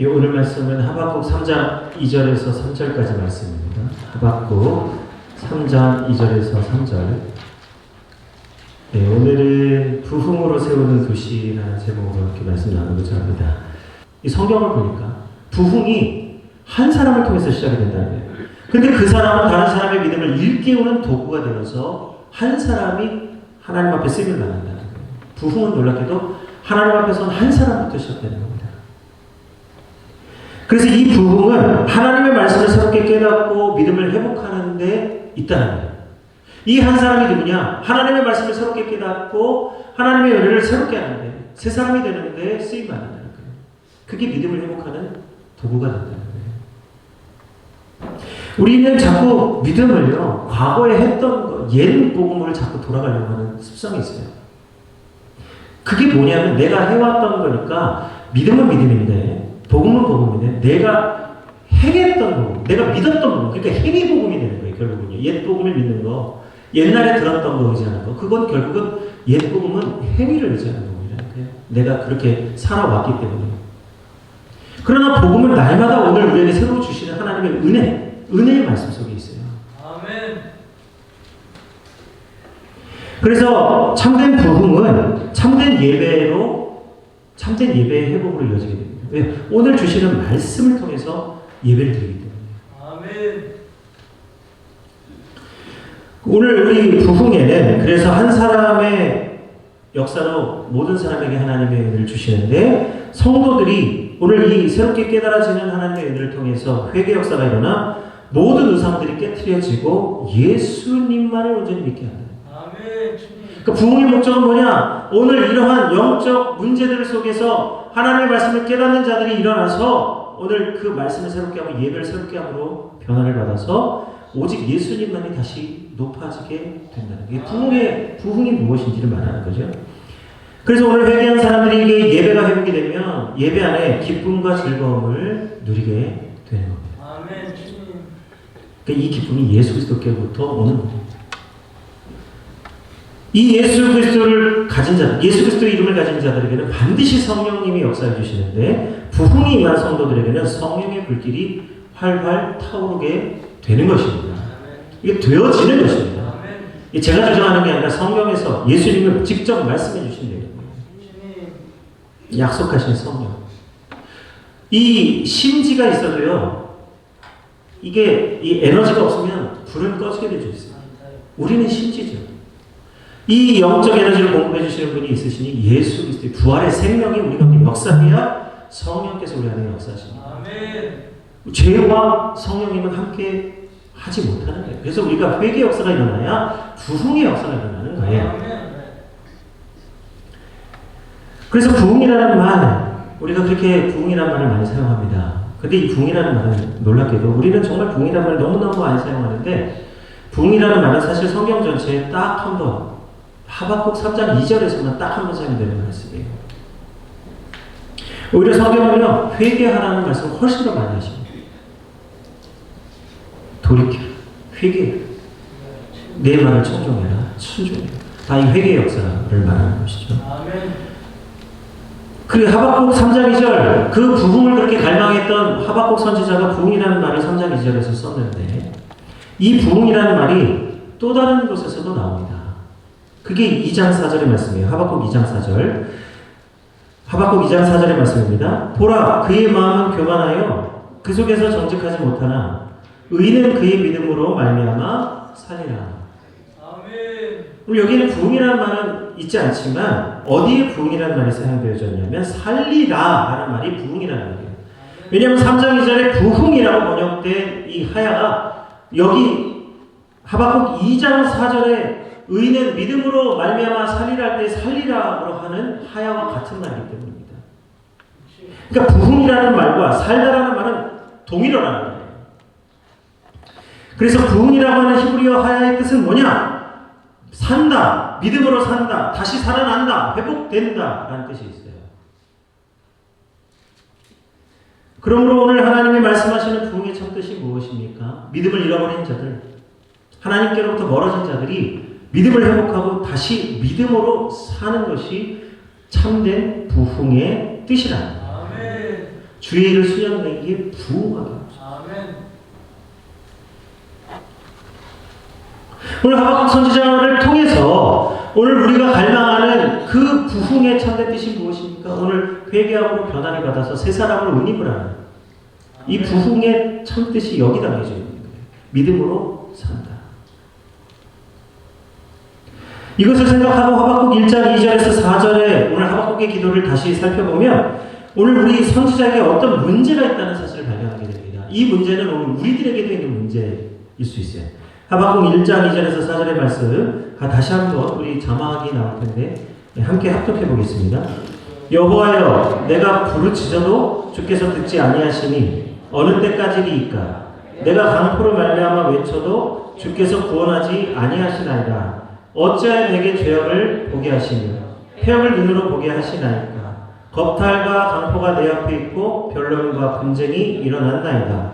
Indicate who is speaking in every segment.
Speaker 1: 이 오늘 말씀은 하박국 3장 2절에서 3절까지 말씀입니다. 하박국 3장 2절에서 3절. 네, 오늘은 부흥으로 세우는 도시라는 제목으로 이렇게 말씀 나누고자 합니다. 이 성경을 보니까 부흥이 한 사람을 통해서 시작이 된다는 거예요. 근데 그 사람은 다른 사람의 믿음을 일깨우는 도구가 되어서 한 사람이 하나님 앞에 쓰임을 받는다는 거예요. 부흥은 놀랍게도 하나님 앞에서는 한 사람부터 시작되는 겁니다. 그래서 이 부흥은 하나님의 말씀을 새롭게 깨닫고 믿음을 회복하는 데 있다는 거예요. 이 한 사람이 누구냐? 하나님의 말씀을 새롭게 깨닫고 하나님의 은혜를 새롭게 하는데 새 사람이 되는데 쓰임 받는다는 거예요. 그게 믿음을 회복하는 도구가 된다는 거예요. 우리는 자꾸 믿음을요, 과거에 했던 거, 옛 복음을 자꾸 돌아가려고 하는 습성이 있어요. 그게 뭐냐면 내가 해왔던 거니까 믿음은 믿음인데 복음은 복음인데 내가 행했던 복음, 내가 믿었던 복음, 그러니까 행위 복음이 되는 거예요, 결국은요. 옛 복음을 믿는 거, 옛날에 들었던 거 의지하는 거, 그건 결국은 옛 복음은 행위를 의지하는 거예요. 내가 그렇게 살아왔기 때문에. 그러나 복음은 날마다 오늘 우리에게 새로 주시는 하나님의 은혜, 은혜의 말씀 속에 있어요.
Speaker 2: 아멘.
Speaker 1: 그래서 참된 부흥은 참된 예배로 참된 예배의 회복으로 이어지게 됩니다. 왜? 오늘 주시는 말씀을 통해서 예배를 드리기 때문에.
Speaker 2: 아멘.
Speaker 1: 오늘 우리 부흥에는 그래서 한 사람의 역사로 모든 사람에게 하나님의 은혜를 주시는데 성도들이 오늘 이 새롭게 깨달아지는 하나님의 은혜를 통해서 회개 역사가 일어나 모든 의상들이 깨트려지고 예수님만을 온전히 믿게 한다.
Speaker 2: 아멘.
Speaker 1: 그 부흥의 목적은 뭐냐? 오늘 이러한 영적 문제들 속에서 하나님의 말씀을 깨닫는 자들이 일어나서 오늘 그 말씀을 새롭게 하고 예배를 새롭게 함으로 변화를 받아서 오직 예수님만이 다시 높아지게 된다는 게 부흥의 부흥이 무엇인지를 말하는 거죠. 그래서 오늘 회개한 사람들에게 예배가 회복이 되면 예배 안에 기쁨과 즐거움을 누리게 되는 겁니다.
Speaker 2: 아멘.
Speaker 1: 그러니까 이 기쁨이 예수 그리스도께로부터 오는 겁니다. 이 예수 그리스도를 가진 자, 예수 그리스도의 이름을 가진 자들에게는 반드시 성령님이 역사해 주시는데 부흥이 임한 성도들에게는 성령의 불길이 활활 타오르게 되는 것입니다. 이게 되어지는 것입니다. 제가 주장하는 게 아니라 성경에서 예수님을 직접 말씀해 주신 내용. 약속하신 성령. 이 심지가 있어도요, 이게 이 에너지가 없으면 불은 꺼지게 되어 있어요. 우리는 심지죠. 이 영적 에너지를 공급해 주시는 분이 있으시니 예수 그리스도의 부활의 생명이 우리 가운데 역사해야 성령께서 우리 안에 역사하십니다.
Speaker 2: 아멘.
Speaker 1: 죄와 성령님은 함께 하지 못하는 거예요. 그래서 우리가 회개 역사가 일어나야 부흥의 역사가 일어나는 거예요.
Speaker 2: 아멘.
Speaker 1: 그래서 부흥이라는 말, 우리가 그렇게 부흥이라는 말을 많이 사용합니다. 근데 이 부흥이라는 말은 놀랍게도 우리는 정말 부흥이라는 말을 너무너무 많이 사용하는데 부흥이라는 말은 사실 성경 전체에 딱 한 번, 하박국 3장 2절에서만 딱한번 사용되는 말씀이에요. 오히려 성경은요, 회개하라는 말씀을 훨씬 더 많이 하십니다. 돌이켜, 회개, 내 말을 청종해라, 순종해라. 다 이 회개의 역사를 말하는 것이죠. 그 하박국 3장 2절 그 부흥을 그렇게 갈망했던 하박국 선지자가 부흥이라는 말을 3장 2절에서 썼는데 이 부흥이라는 말이 또 다른 곳에서도 나옵니다. 그게 2장 4절의 말씀이에요. 하박국 2장 4절. 하박국 2장 4절의 말씀입니다. 보라 그의 마음은 교만하여 그 속에서 정직하지 못하나 의는 그의 믿음으로 말미암아 살리라.
Speaker 2: 아멘.
Speaker 1: 그럼 여기는 부흥이라는 말은 있지 않지만 어디에 부흥이라는 말이 사용되어졌냐면 살리라 라는 말이 부흥이라는 말이에요. 왜냐하면 3장 2절에 부흥이라고 번역된 이 하야가 여기 하박국 2장 4절에 의는 믿음으로 말미암아 살리라 할때 살리라로 하는 하야와 같은 말이기 때문입니다. 그러니까 부흥이라는 말과 살다라는 말은 동일어라는 거예요. 그래서 부흥이라고 하는 히브리어 하야의 뜻은 뭐냐? 산다, 믿음으로 산다, 다시 살아난다, 회복된다 라는 뜻이 있어요. 그러므로 오늘 하나님이 말씀하시는 부흥의 첫 뜻이 무엇입니까? 믿음을 잃어버린 자들, 하나님께로부터 멀어진 자들이 믿음을 회복하고 다시 믿음으로 사는 것이 참된 부흥의.
Speaker 2: 아멘.
Speaker 1: 주의 수련되기에 부응하게 하옵소서.
Speaker 2: 아멘.
Speaker 1: 오늘 하박국 선지자를 통해서 오늘 우리가 갈망하는 그 부흥의 참된 뜻이 무엇입니까? 오늘 회개함으로 변화를 받아서 새 사람을 운입을 하는 이 부흥의 참 뜻이 여기 담겨져 있는 거예요. 믿음으로 산다. 이것을 생각하고 하박국 1장 2절에서 4절에 오늘 하박국의 기도를 다시 살펴보면 오늘 우리 선지자에게 어떤 문제가 있다는 사실을 발견하게 됩니다. 이 문제는 오늘 우리들에게도 있는 문제일 수 있어요. 하박국 1장 2절에서 4절의 말씀 아, 다시 한번 우리 자막이 나올 텐데 네, 함께 합독해 보겠습니다. 여호와여 내가 부르짖어도 주께서 듣지 아니하시니 어느 때까지리이까 내가 강포로 말미암아 외쳐도 주께서 구원하지 아니하시나이다 어찌하여 내게 죄악을 보게 하시며 폐역을 눈으로 보게 하시나이까 겁탈과 강포가 내 앞에 있고 변론과 분쟁이 일어난다이다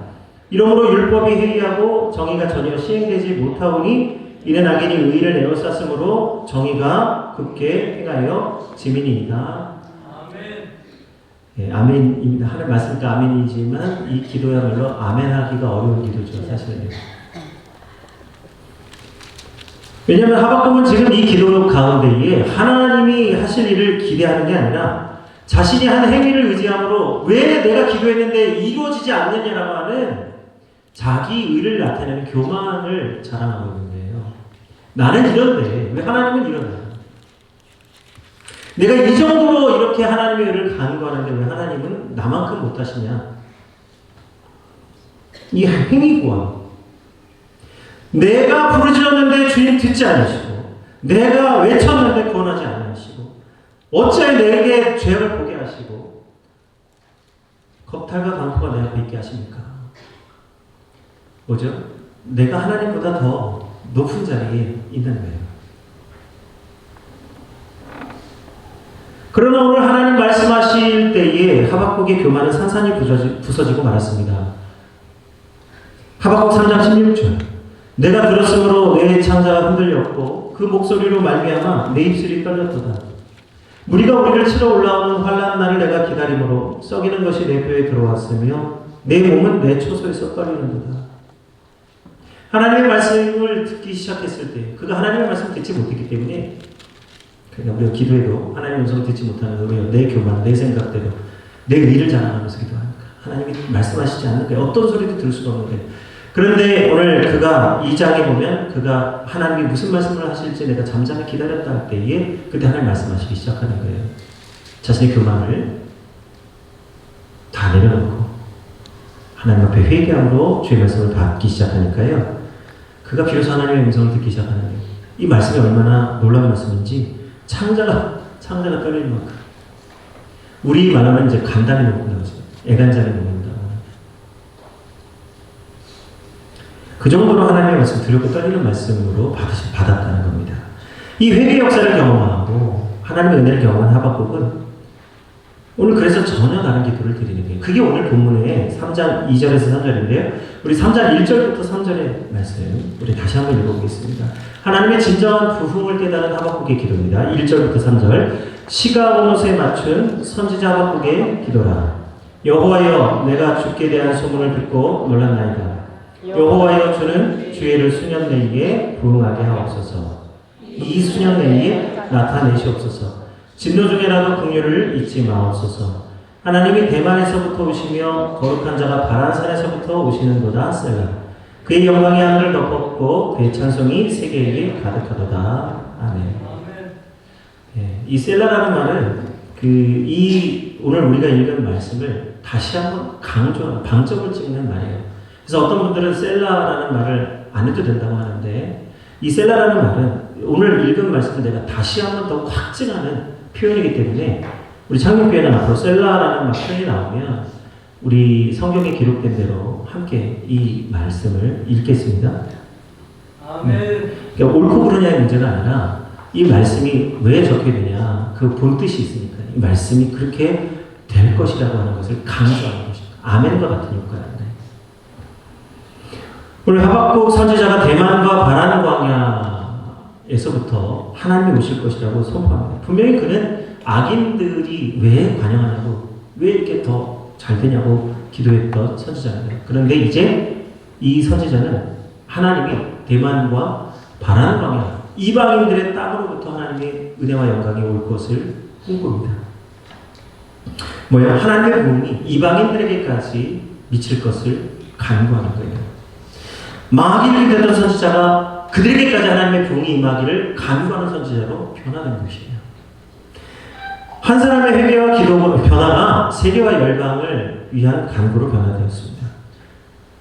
Speaker 1: 이러므로 율법이 해이하고 정의가 전혀 시행되지 못하오니 이는 악인이 의를 에워쌌으므로 정의가 굳게 행하여 지민이이다
Speaker 2: 아멘.
Speaker 1: 예, 아멘입니다. 하는 말씀이니까 아멘이지만 이 기도야말로 아멘하기가 어려운 기도죠, 사실은. 왜냐하면 하박국은 지금 이 기도 가운데에 하나님이 하실 일을 기대하는 게 아니라 자신이 한 행위를 의지함으로 왜 내가 기도했는데 이루어지지 않느냐라고 하는 자기 의를 나타내는 교만을 자랑하고 있는 거예요. 나는 이런데 왜 하나님은 이러냐? 내가 이 정도로 이렇게 하나님의 의를 간구하는데 왜 하나님은 나만큼 못하시냐? 이 행위구함. 내가 부르짖었는데 주님 듣지 않으시고, 내가 외쳤는데 구원하지 않으시고, 어찌하여 내게 죄를 보게 하시고, 겁탈과 강포가 내 앞에 있게 하십니까? 뭐죠? 내가 하나님보다 더 높은 자리에 있는 거예요. 그러나 오늘 하나님 말씀하실 때에 하박국의 교만은 산산이 부서지, 부서지고 말았습니다. 하박국 3장 16절 내가 들었으므로 내 창자가 흔들렸고 그 목소리로 말미암아 내 입술이 떨렸도다. 무리가 우리를 치러 올라오는 환란 날을 내가 기다림으로 썩이는 것이 내 뼈에 들어왔으며 내 몸은 내 초소에서 떨리는도다. 하나님의 말씀을 듣기 시작했을 때 그가 하나님의 말씀을 듣지 못했기 때문에 그러니까 우리가 기도해도 하나님의 음성을 듣지 못하는 거예요. 내 교만, 내 생각대로, 내 의를 자랑하면서 기도하니까 하나님이 말씀하시지 거예요. 어떤 소리도 들을 수가 없는 거예요. 그런데 오늘 그가 이 장에 보면 그가 하나님이 무슨 말씀을 하실지 내가 잠잠히 기다렸다 할 때에 그때 하나님 말씀하시기 시작하는 거예요. 자신의 교만을 다 내려놓고 하나님 앞에 회개함으로 주의 말씀을 받기 시작하니까요. 그가 비로소 하나님의 음성을 듣기 시작하는 거예요. 이 말씀이 얼마나 놀라운 말씀인지 창자가 창자가 떨리는 만큼 우리 말하면 이제 간단히 먹는다고 하죠. 애간장에 먹는다고 그 정도로 하나님의 말씀 들었고 떨리는 말씀으로 받으시, 받았다는 겁니다. 이 회개 역사를 경험하고 하나님의 은혜를 경험한 하박국은 오늘 그래서 전혀 다른 기도를 드리는 거예요. 그게 오늘 본문의 3장 2절에서 3절인데요. 우리 3장 1절부터 3절의 말씀 우리 다시 한번 읽어보겠습니다. 하나님의 진정한 부흥을 깨달은 하박국의 기도입니다. 1절부터 3절 시가 온 옷에 맞춘 선지자 하박국의 기도라 여호와여 내가 주께 대한 소문을 듣고 놀랐나이다. 여호와여 주는 주의를 수년 내에 부응하게 하옵소서. 이 수년 내에 나타내시옵소서. 진노 중에라도 긍휼을 잊지 마옵소서. 하나님이 대만에서부터 오시며 거룩한 자가 바란산에서부터 오시는도다 셀라. 그의 영광이 하늘을 덮었고 그의 찬송이 세계에 가득하도다.
Speaker 2: 아멘.
Speaker 1: 예, 이 셀라라는 말은 그 이 오늘 우리가 읽은 말씀을 다시 한번 강조, 방점을 찍는 말이에요. 그래서 어떤 분들은 셀라라는 말을 안 해도 된다고 하는데 이 셀라라는 말은 오늘 읽은 말씀을 내가 다시 한번 더 확증하는 표현이기 때문에 우리 창립교회는 앞으로 셀라라는 말 표현이 나오면 우리 성경에 기록된 대로 함께 이 말씀을 읽겠습니다.
Speaker 2: 아멘.
Speaker 1: 그러니까 옳고 그르냐의 문제가 아니라 이 말씀이 왜 적게 되냐 그 본 뜻이 있으니까 이 말씀이 그렇게 될 것이라고 하는 것을 강조하는 것입니다. 아멘과 같은 효과입니다. 오늘 하박국 선지자가 대만과 바란 광야에서부터 하나님이 오실 것이라고 선포합니다. 분명히 그는 악인들이 왜 관영하냐고 왜 이렇게 더 잘 되냐고 기도했던 선지자입니다. 그런데 이제 이 선지자는 하나님이 대만과 바라는 방향, 이방인들의 땅으로부터 하나님의 은혜와 영광이 올 것을 꿈꿉니다. 뭐예요? 하나님의 부흥이 이방인들에게까지 미칠 것을 간구하는 거예요. 마귀를 기다던 선지자가 그들에게까지 하나님의 부흥이 임하기를 간구하는 선지자로 변화된 것이에요. 한 사람의 회개와 기도 변화가 세계와 열방을 위한 간구로 변화되었습니다.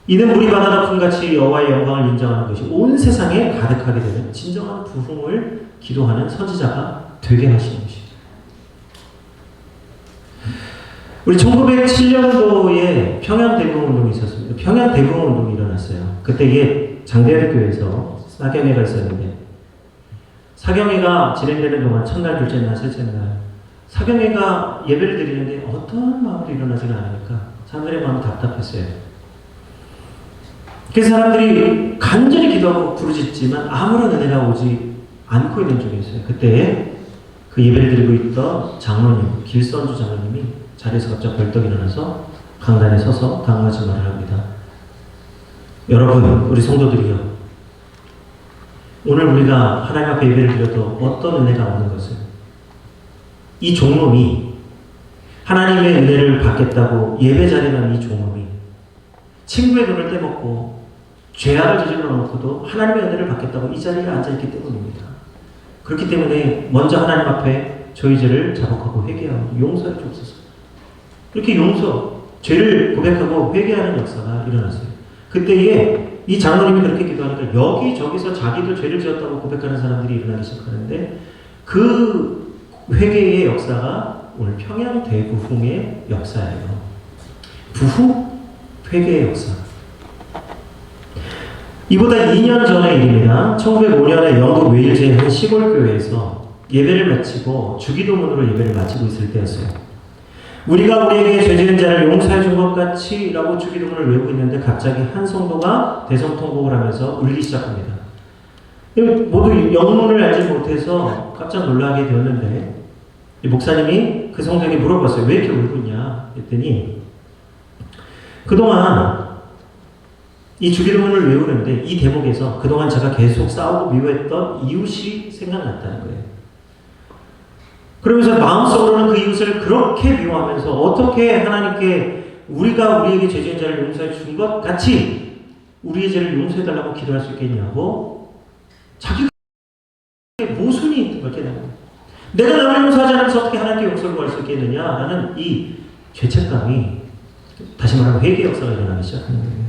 Speaker 1: 이는 물이 바다다 품같이 여호와의 영광을 인정하는 것이 온 세상에 가득하게 되는 진정한 부흥을 기도하는 선지자가 되게 하시는 것입니다. 우리 1907년도에 평양 대부흥 운동이 있었습니다. 평양 대부흥 운동이 일어났어요. 그때에 장대현 교회에서 사경회가 있었는데 사경회가 진행되는 동안 첫날, 둘째 날, 셋째 날 사경회가 예배를 드리는데 어떤 마음으로 일어나지가 않으니까 사람들의 마음이 답답했어요. 그 사람들이 간절히 기도하고 부르짖지만 아무런 은혜가 오지 않고 있는 중에 있어요. 그때 그 예배를 드리고 있던 장로님, 길선주 장로님이 자리에서 갑자기 벌떡 일어나서 강단에 서서 당황하지 말을 합니다. 여러분, 우리 성도들이요. 오늘 우리가 하나님 앞에 예배를 드려도 어떤 은혜가 없는 것을 이 종놈이 하나님의 은혜를 받겠다고 예배 자리에 난이 종놈이 친구의 돈을 떼먹고 죄악을 저질러 놓고도 하나님의 은혜를 받겠다고 이 자리에 앉아있기 때문입니다. 그렇기 때문에 먼저 하나님 앞에 저희 죄를 자복하고 회개하고 용서해 주옵소서. 이렇게 용서, 죄를 고백하고 회개하는 역사가 일어났어요. 그때에 이 장로님이 그렇게 기도하니까 여기저기서 자기도 죄를 지었다고 고백하는 사람들이 일어나기 시작하는데 그 회개의 역사가 오늘 평양 대부흥의 역사예요. 부흥 회개의 역사. 이보다 2년 전의 일입니다. 1905년에 영국 웨일즈의 한 시골 교회에서 예배를 마치고 주기도문으로 예배를 마치고 있을 때였어요. 우리가 우리에게 죄 지은 자를 용서해 준 것 같이라고 주기도문을 외우고 있는데 갑자기 한 성도가 대성통곡을 하면서 울기 시작합니다. 모두 영문을 알지 못해서 깜짝 놀라게 되었는데 이 목사님이 그 성도에게 물어봤어요. 왜 이렇게 울고 있냐? 했더니 그동안 이 주기도문을 외우는데 이 대목에서 그동안 제가 계속 싸우고 미워했던 이웃이 생각났다는 거예요. 그러면서 마음속으로는 그 이웃을 그렇게 미워하면서 어떻게 하나님께 우리가 우리에게 죄 지은 자를 용서해 준 것 같이 우리의 죄를 용서해 달라고 기도할 수 있겠냐고 자기가 모순이 있는 걸 깨닫는 거예요. 내가 남을 용서하지 않으면서 어떻게 하나님께 용서를 구할 수 있겠느냐라는 이 죄책감이 다시 말하면 회개 역사가 일어나기 거예요.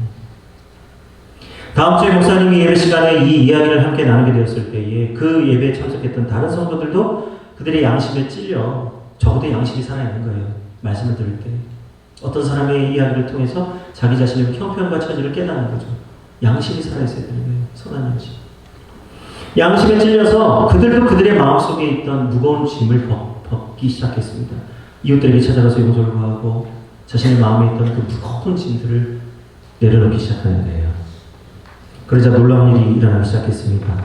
Speaker 1: 다음 주에 목사님이 예배 시간에 이 이야기를 함께 나누게 되었을 때에 그 예배에 참석했던 다른 성도들도 그들의 양심에 찔려 적어도 양심이 살아있는 거예요. 말씀을 들을 때. 어떤 사람의 이야기를 통해서 자기 자신의 형편과 처지를 깨닫는 거죠. 양심이 살아있어야 되는 거예요. 선한 양심. 양심에 찔려서 그들도 그들의 마음속에 있던 무거운 짐을 벗, 벗기 시작했습니다. 이웃들에게 찾아가서 용서를 구하고 자신의 마음에 있던 그 무거운 짐들을 내려놓기 시작하는 거예요. 그러자 놀라운 일이 일어나기 시작했습니다.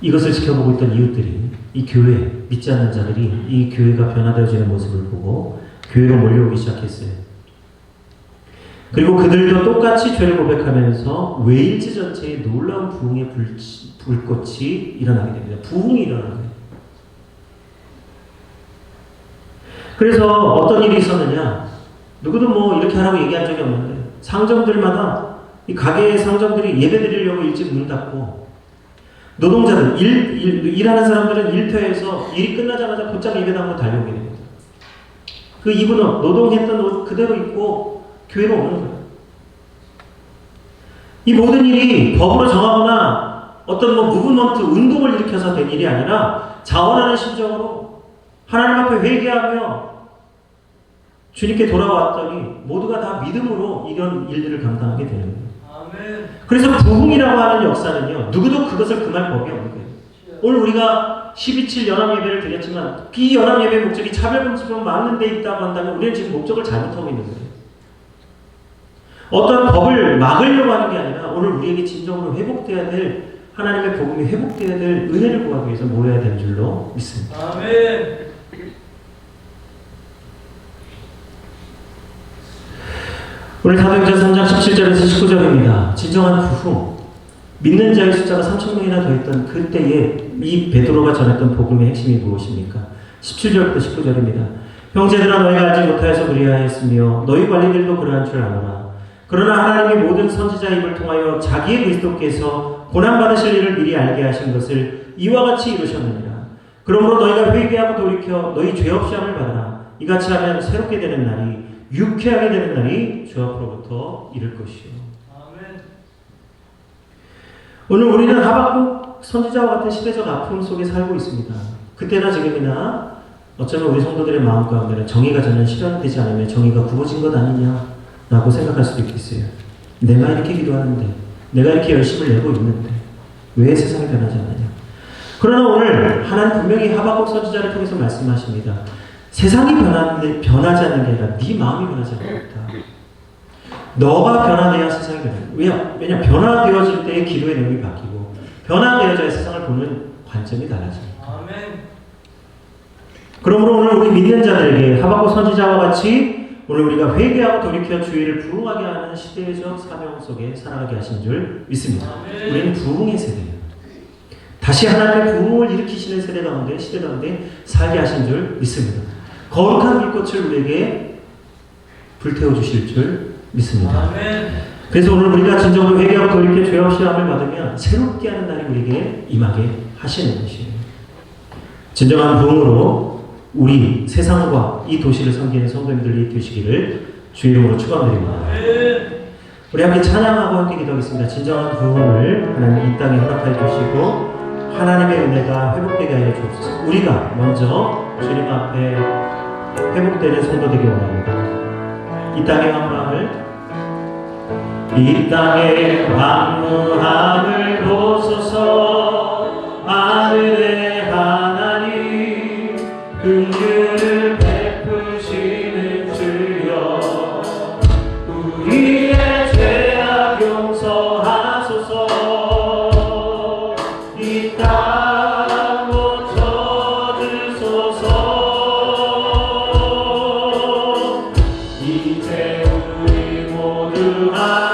Speaker 1: 이것을 지켜보고 있던 이웃들이 이 교회, 믿지 않는 자들이 이 교회가 변화되어지는 모습을 보고 교회로 몰려오기 시작했어요. 그리고 그들도 똑같이 죄를 고백하면서 웨일즈 전체에 놀라운 부흥의 불, 불꽃이 일어나게 됩니다. 부흥이 일어나는 거예요. 그래서 어떤 일이 있었느냐? 누구도 뭐 이렇게 하라고 얘기한 적이 없는데 상점들마다 이 가게의 상점들이 예배 드리려고 일찍 문 닫고 노동자들, 일, 일, 일하는 사람들은 일터에서 일이 끝나자마자 곧장 예배당으로 달려오게 됩니다. 그 옷, 노동했던 옷 그대로 입고 교회로 오는 거예요. 이 모든 일이 법으로 정하거나 어떤 뭐 무브먼트 운동을 일으켜서 된 일이 아니라 자원하는 심정으로 하나님 앞에 회개하며 주님께 돌아왔더니 모두가 다 믿음으로 이런 일들을 감당하게 되는 거예요. 그래서 부흥이라고 하는 역사는요, 누구도 그것을 금할 법이 없는 거예요. 오늘 우리가 12.7 연합 예배를 드렸지만, 이 연합 예배 목적이 차별금지법 막는 데 있다고 한다면, 우리는 지금 목적을 잘못하고 있는 거예요. 어떤 법을 막으려고 하는 게 아니라, 오늘 우리에게 진정으로 회복돼야 될, 하나님의 복음이 회복돼야 될 은혜를 구하기 위해서 모여야 되는 줄로 믿습니다.
Speaker 2: 아멘.
Speaker 1: 오늘 사도행전 3장 17절에서 19절입니다. 진정한 부흥. 믿는 자의 숫자가 3천 명이나 더 있던 그때에 이 베드로가 전했던 복음의 핵심이 무엇입니까? 17절부터 19절입니다. 형제들아 너희가 알지 못하여서 그리하였으며 너희 관리들도 그러한 줄 아노라. 그러나 하나님이 모든 선지자 입을 통하여 자기의 그리스도께서 고난 받으실 일을 미리 알게 하신 것을 이와 같이 이루셨느니라. 그러므로 너희가 회개하고 돌이켜 너희 죄 없이 함을 받아라. 이같이 하면 새롭게 되는 날이 유쾌하게 되는 날이 주 앞으로부터 이를 것이요.
Speaker 2: 아멘.
Speaker 1: 오늘 우리는 하박국 선지자와 같은 시대적 아픔 속에 살고 있습니다. 그때나 지금이나 어쩌면 우리 성도들의 마음 가운데는 정의가 전혀 실현되지 않으면 정의가 굽어진 것 아니냐라고 생각할 수도 있겠어요. 내가 이렇게 기도하는데, 내가 이렇게 열심을 내고 있는데, 왜 세상이 변하지 않느냐? 그러나 오늘 하나님 분명히 하박국 선지자를 통해서 말씀하십니다. 세상이 변하는데 변하지 않는 게 아니라 네 마음이 변하지 않고 있다. 너가 변화돼야 세상이 변해. 왜냐? 왜냐? 변화되어질 때의 기도의 내용이 바뀌고 변화되어져야 세상을 보는 관점이 달라집니다.
Speaker 2: 아멘.
Speaker 1: 그러므로 오늘 우리 믿는 자들에게 하박국 선지자와 같이 오늘 우리가 회개하고 돌이켜 주의를 부흥하게 하는 시대적 사명 속에 살아가게 하신 줄 믿습니다.
Speaker 2: 아멘.
Speaker 1: 우리는 부흥의 세대예요. 다시 하나님의 부흥을 일으키시는 세대 가운데 시대 가운데 살게 하신 줄 믿습니다. 거룩한 불꽃을 우리에게 불태워 주실 줄 믿습니다.
Speaker 2: 아멘.
Speaker 1: 그래서 오늘 우리가 진정으로 회개하고 돌이켜 죄 없이 함을 받으면 새롭게 하는 날이 우리에게 임하게 하시는 것이에요. 진정한 부흥으로 우리 세상과 이 도시를 섬기는 성도님들이 되시기를 주의 이름으로 축원드립니다. 우리 함께 찬양하고 함께 기도하겠습니다. 진정한 부흥을 하나님 이 땅에 허락하여 주시고 하나님의 은혜가 회복되게 하여 주옵소서. 우리가 먼저 주님 앞에 회복되는 성도 되기 원합니다. 이 땅의 한마음을 이 땅의 황무함을 보소서 하늘의 우리 모두 하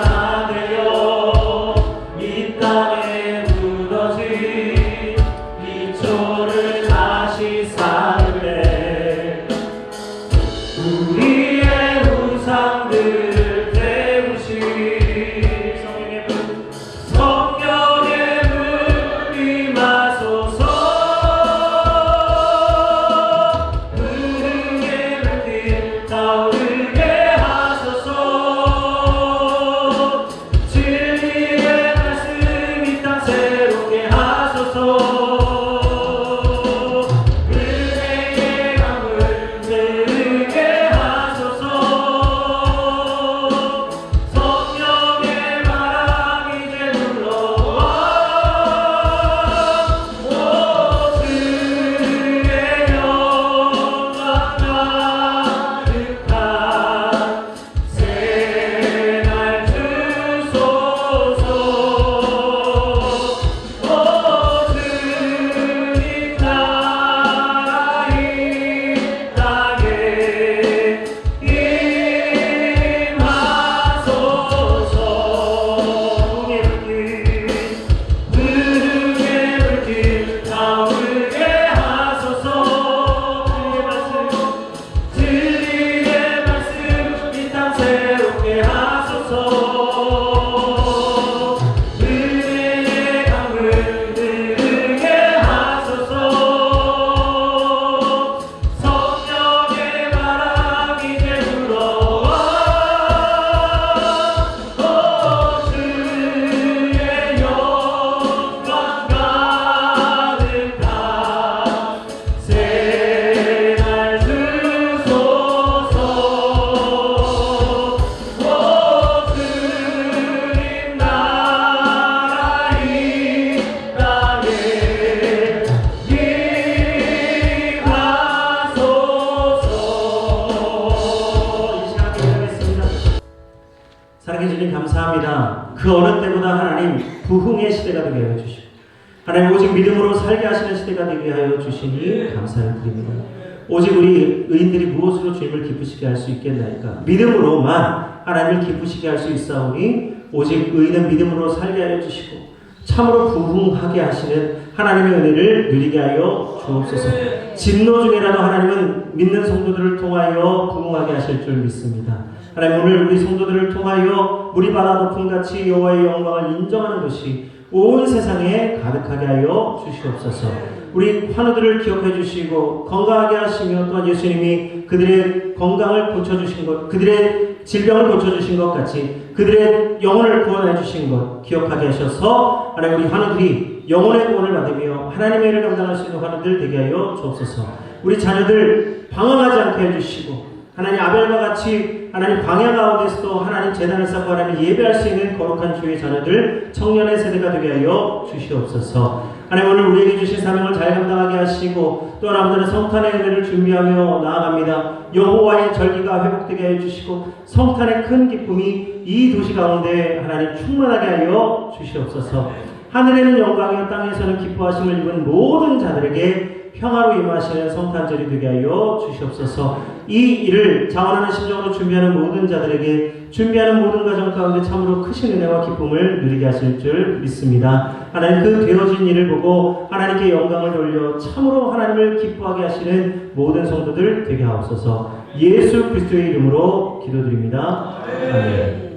Speaker 1: 하나님 오직 믿음으로 살게 하시는 시대가 되게 하여 주시니 감사를 드립니다. 오직 우리 의인들이 무엇으로 주님을 기쁘시게 할 수 있겠나이까? 믿음으로만 하나님을 기쁘시게 할 수 있사오니 오직 의인은 믿음으로 살게 하여 주시고 참으로 부흥하게 하시는 하나님의 은혜를 누리게 하여 주옵소서. 진노 중에라도 하나님은 믿는 성도들을 통하여 부흥하게 하실 줄 믿습니다. 하나님 오늘 우리 성도들을 통하여 물이 바다 높음 같이 여호와의 영광을 인정하는 것이 온 세상에 가득하게 하여 주시옵소서. 우리 환우들을 기억해 주시고 건강하게 하시며 또한 예수님이 그들의 건강을 고쳐 주신 것, 그들의 질병을 고쳐 주신 것 같이 그들의 영혼을 구원해 주신 것 기억하게 하셔서 하나님 우리 환우들이 영혼의 구원을 받으며 하나님의 일을 감당할 수 있는 환우들 되게 하여 주옵소서. 우리 자녀들 방황하지 않게 해주시고 하나님 아벨과 같이 하나님 광야 가운데서도 하나님 재단을 쌓고 하나님 예배할 수 있는 거룩한 주의 자녀들 청년의 세대가 되게 하여 주시옵소서. 하나님 오늘 우리에게 주신 사명을 잘 감당하게 하시고 또한 아버지는 성탄의 은혜를 준비하며 나아갑니다. 여호와의 절기가 회복되게 해 주시고 성탄의 큰 기쁨이 이 도시 가운데 하나님 충만하게 하여 주시옵소서. 하늘에는 영광이요 땅에서는 기뻐하심을 입은 모든 자들에게 평화로 임하시는 성탄절이 되게 하여 주시옵소서. 이 일을 자원하는 심정으로 준비하는 모든 자들에게 준비하는 모든 가정 가운데 참으로 크신 은혜와 기쁨을 누리게 하실 줄 믿습니다. 하나님 그 되어진 일을 보고 하나님께 영광을 돌려 참으로 하나님을 기뻐하게 하시는 모든 성도들 되게 하옵소서. 예수 그리스도의 이름으로 기도드립니다. 아멘.